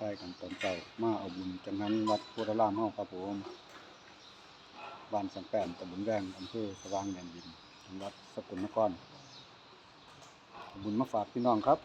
ทายกันตอนเช้ามาเอาบุญจังนั้นวัดพุทธรามเฮาครับผมบ้านสังแปนตำบลแวงอำเภอสว่างแดนดินจังหวัดสกลนครบุญมาฝากพี่น้องครับ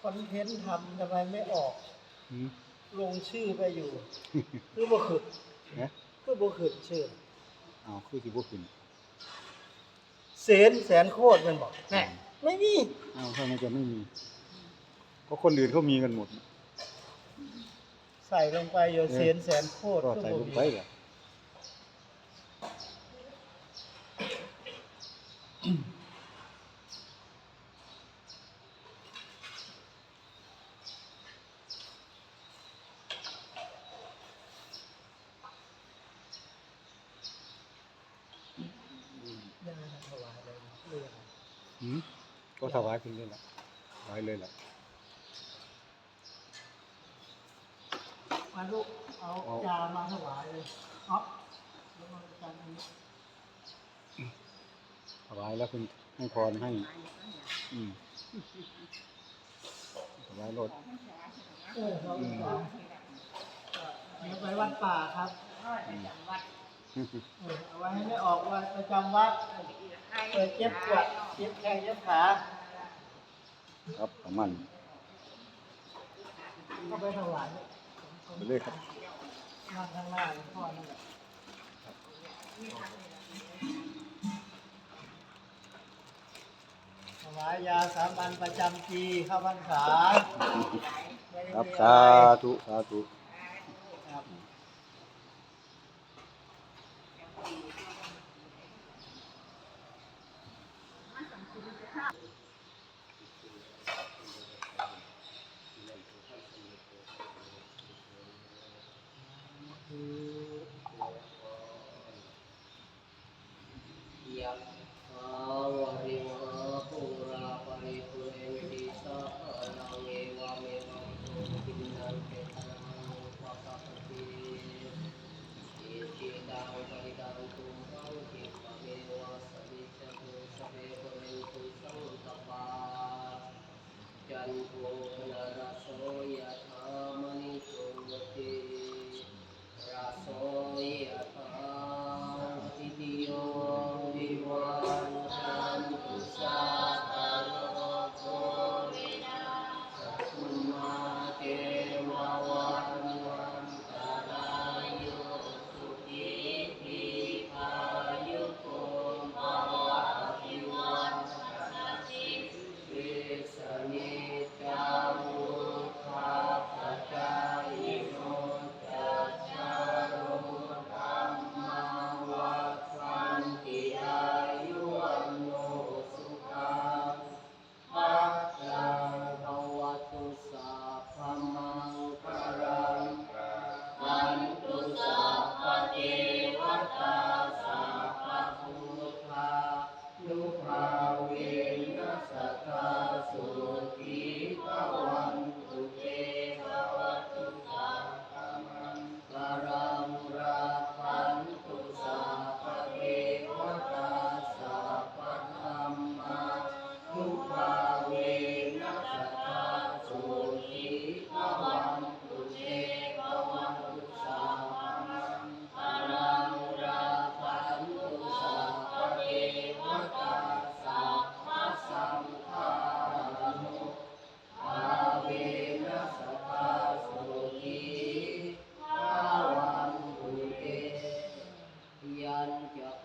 คอนเทนต์ทำทำไมไม่ออก หืมลงชื่อไปอยู่ คือบ่ขึ้นเอ๊ะคือบ่ขึ้นชื่อ เอาคือสิบ่ขึ้นแสนแสนโคตรแมันบอกแน่ไม่มีเอาถ้ามันจะไม่มีเพราะคนอื่นเขามีกันหมดใส่ลงไปอยู่แสนแสนโคตรก็คือใส่บ่ลงมีไปแหละ ถวายเลยเรื่องหืมก็ถวายขึ้นเลยล่ะถวายเลยล่ะมาลูกเอาเอายามาถวายเลยเอ๊อแล้วมาจานอันนี้ถวายแล้วคุณให้พรให้ อืมถวายรถเออเราอีกแล้วเดี๋ยวไปวัดป่าครับเออ เอาไว้ให้ไม่ออกวันประจำวัดเปิดเจ็บปวดเจ็บแข้งเจ็บขาครับประมาณก็ไปถวายไปเลยครับนั่งข้างหน้าหลวงพ่อนั่นแหละถวายยาสามัญประจำปีเข้าพรรษาไม่ได้ครับมีสาอะไรธุสาธุครับ ยะ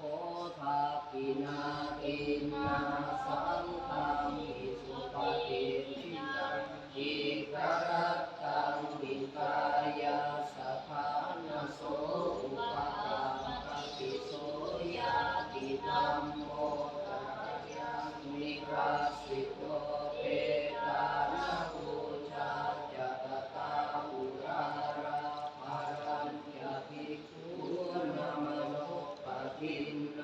โคทาปินาตินาสังฆามิสุปฏิ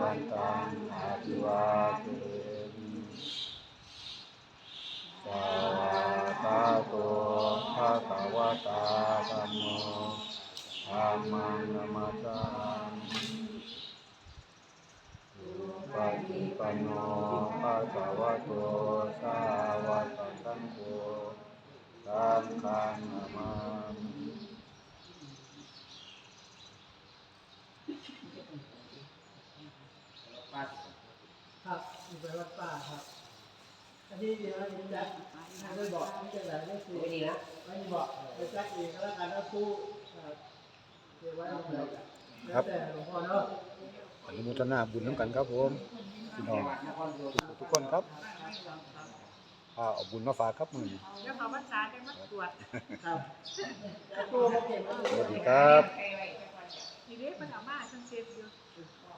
วันตังอาภิวาเทมิสาวกาโตภะคะวะตาธัมโมธัมมังนามัสสามิปฏิปันโนภะคะวะโตสาวกสังโฆสังฆังนามามิ ปัด ครับอยู่ไปวัดป่าครับ อันนี้เดี๋ยวเราจะจัดให้ได้บอกที่จะไหนได้คือไม่ดีนะไม่บอกไปแจัดเองก็แล้วกันนะครูครับเดี๋ยวไว้ตรงไหนแล้วแต่หลวงพ่อเนาะอนุโมทนาบุญน้ำกันครับผมพี่น้องทุกคนครับอาเอาบุญมาฝากครับมือนี้เดี๋ยวเขาภาษาได้มาตรวจครับสวัสดีครับทีนี้มันเอามาฉันเช็ดอยู่